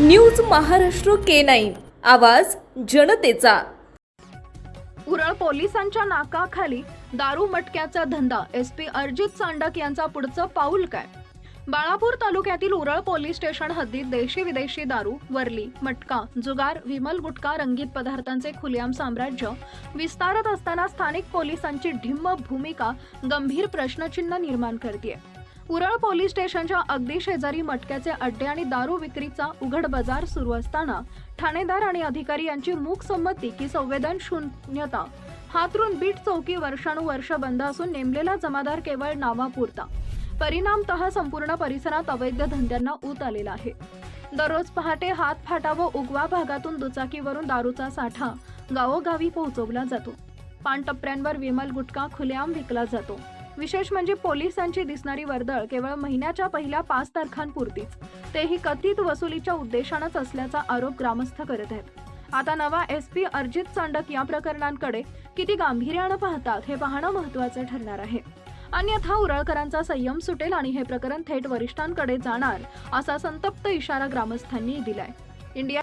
News Maharashtra K nine. आवाज जनतेचा. उरळ पोलिसांच्या नाकाखाली दारू मटक्याचा धंदा. एस पी अर्जित सांडक यांचा पुढचं पाऊल काय? बाळापूर तालुक्यातील उरळ पोलीस स्टेशन हद्दीत देशी विदेशी दारू वरली मटका जुगार विमल गुटखा रंगीत पदार्थांचे खुलेआम साम्राज्य विस्तारत असताना स्थानिक पोलिसांची ढिम्म भूमिका गंभीर प्रश्नचिन्ह निर्माण करते उरळ पोलीस स्टेशनच्या अगदी शेजारी मटक्याचे अड्डे आणि दारू विक्रीचा उघड बाजार सुरू असताना ठाणेदार आणि अधिकारी यांची मूक संमती की संवेदन शून्यता. हातरून बीट चौकी वर्षानुवर्ष बंद असून नेमलेला जमादार केवळ नावापुरता. परिणामतः संपूर्ण परिसरात अवैध धंद्यांना ऊत आलेला आहे. दररोज पहाटे हात फाटा व उगवा भागातून दुचाकीवरून दारूचा साठा गावोगावी पोहोचवला जातो. पानटप्प्यांवर विमल गुटखा खुलेआम विकला जातो. विशेष म्हणजे पोलिसांची दिसणारी वर्दळ केवळ महिन्याच्या पहिल्या पाच तारखांपुरतीच. तेही कथित वसुलीच्या उद्देशानंच असल्याचा आरोप ग्रामस्थ करत आहेत. आता नवा एस पी अर्जित चांडक या प्रकरणांकडे किती गांभीर्यानं पाहतात हे पाहणं महत्वाचं ठरणार आहे. अन्यथा उरळकरांचा संयम सुटेल आणि हे प्रकरण थेट वरिष्ठांकडे जाणार असा संतप्त इशारा ग्रामस्थांनी दिलाय. इंडिया